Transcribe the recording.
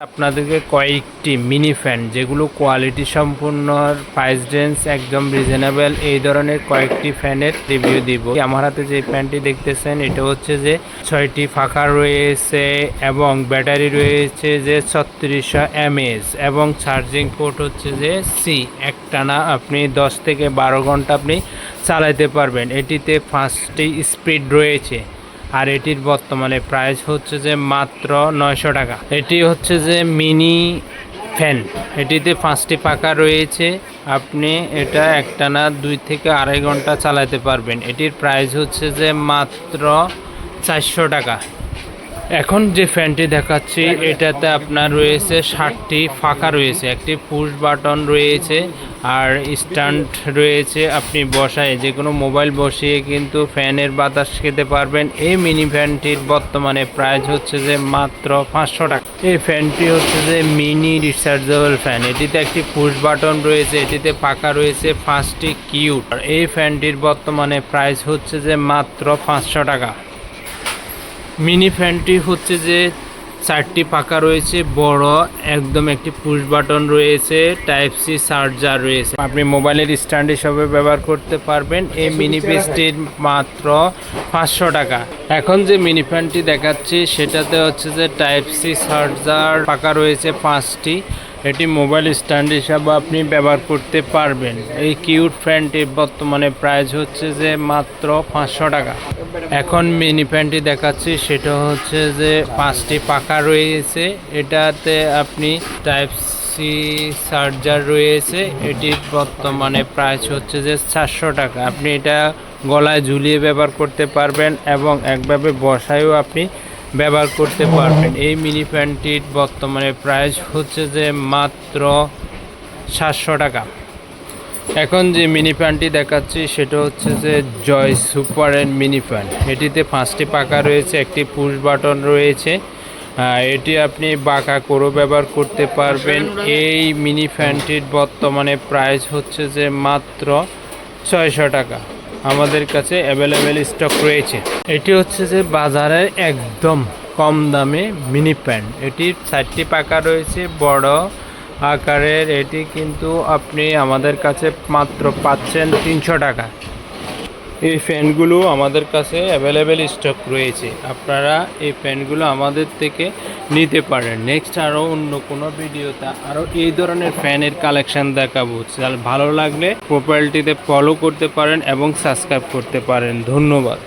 আপনাদেরকে কয়েকটি mini fan যেগুলো কোয়ালিটি সম্পূর্ণ প্রাইস রেঞ্জ একদম রিজনেবল এই ধরনের কয়েকটি ফ্যানের রিভিউ দিব। আমার হাতে যে ফ্যানটি দেখতেছেন, এটা হচ্ছে যে ছয়টি ফাঁকা রয়েছে এবং ব্যাটারি রয়েছে যে ছত্রিশশো এমএস এবং চার্জিং পোর্ট হচ্ছে যে সি একটানা আপনি দশ থেকে বারো ঘণ্টা আপনি চালাইতে পারবেন। এটিতে পাঁচটি স্পিড রয়েছে। আর এটির বর্তমানে প্রাইস হচ্ছে যে মাত্র নয়শো টাকা। এটি হচ্ছে যে মিনি ফ্যান এটিতে পাঁচটি পাখা রয়েছে। আপনি এটা একটানা দুই থেকে আড়াই ঘণ্টা চালাতে পারবেন। এটির প্রাইস হচ্ছে যে মাত্র চারশো টাকা। এখন যে ফ্যানটি দেখাচ্ছি, এটাতে আপনার রয়েছে ষাটটি ফাঁকা রয়েছে, একটি পুশ বাটন রয়েছে আর স্ট্যান্ড রয়েছে। আপনি বসায় যে কোনো মোবাইল বসিয়ে কিন্তু ফ্যানের বাতাস খেতে পারবেন। এই মিনি ফ্যানটির বর্তমানে প্রাইস হচ্ছে যে মাত্র পাঁচশো টাকা। এই ফ্যানটি হচ্ছে যে মিনি রিচার্জেবল ফ্যান এটিতে একটি পুশ বাটন রয়েছে, এটিতে পাকা রয়েছে, পাঁচটি কিউট। আর এই ফ্যানটির বর্তমানে প্রাইস হচ্ছে যে মাত্র পাঁচশো টাকা। মিনি ফ্যানটি হচ্ছে যে চারটি পাকা রয়েছে, বড় একদম একটি পুশ বাটন রয়েছে টাইপ সি চার্জার রয়েছে। আপনি মোবাইলের স্ট্যান্ড হিসাবে ব্যবহার করতে পারবেন, এই মিনি পিসটির মাত্র পাঁচশো টাকা। এখন যে মিনি ফ্যানটি দেখাচ্ছি, সেটাতে হচ্ছে যে টাইপ সি চার্জার পাকা রয়েছে পাঁচটি। এটি মোবাইল স্ট্যান্ড হিসাবে আপনি ব্যবহার করতে পারবেন। এই কিউট ফ্যানটির বর্তমানে প্রাইস হচ্ছে যে মাত্র পাঁচশো টাকা। এখন মিনি ফ্যানটি দেখাচ্ছি, সেটা হচ্ছে যে পাঁচটি পাকা রয়েছে। এটাতে আপনি টাইপ সি চার্জার রয়েছে। এটির বর্তমানে প্রাইস হচ্ছে যে চারশো টাকা। আপনি এটা গলায় ঝুলিয়ে ব্যবহার করতে পারবেন এবং একভাবে বসায়ও আপনি ব্যবহার করতে পারবেন। এই মিনি ফ্যানটির বর্তমানে প্রাইস হচ্ছে যে মাত্র সাতশো টাকা। এখন যে মিনি ফ্যানটি দেখাচ্ছি, সেটা হচ্ছে যে Joy super and mini fan এটিতে পাঁচটি পাকা রয়েছে, একটি পুশ বাটন রয়েছে। এটি আপনি বাঁকা করেও ব্যবহার করতে পারবেন। এই মিনি ফ্যানটির বর্তমানে প্রাইস হচ্ছে যে মাত্র ছয়শো টাকা। আমাদের কাছে অ্যাভেলেবেল স্টক রয়েছে। এটি হচ্ছে যে বাজারের একদম কম দামে মিনি প্যান্ট এটির চারটি পাকা রয়েছে, বড় আকারের। এটি কিন্তু আপনি আমাদের কাছে মাত্র পাচ্ছেন তিনশো টাকা। এই ফ্যানগুলো আমাদের কাছে অ্যাভেলেবেল স্টক রয়েছে। আপনারা এই ফ্যানগুলো আমাদের থেকে নিতে পারেন। নেক্সট আরও অন্য কোনো ভিডিওতে আরও এই ধরনের ফ্যানের কালেকশান দেখাবো। ভালো লাগলে প্রোফাইলটিতে ফলো করতে পারেন এবং সাবস্ক্রাইব করতে পারেন। ধন্যবাদ।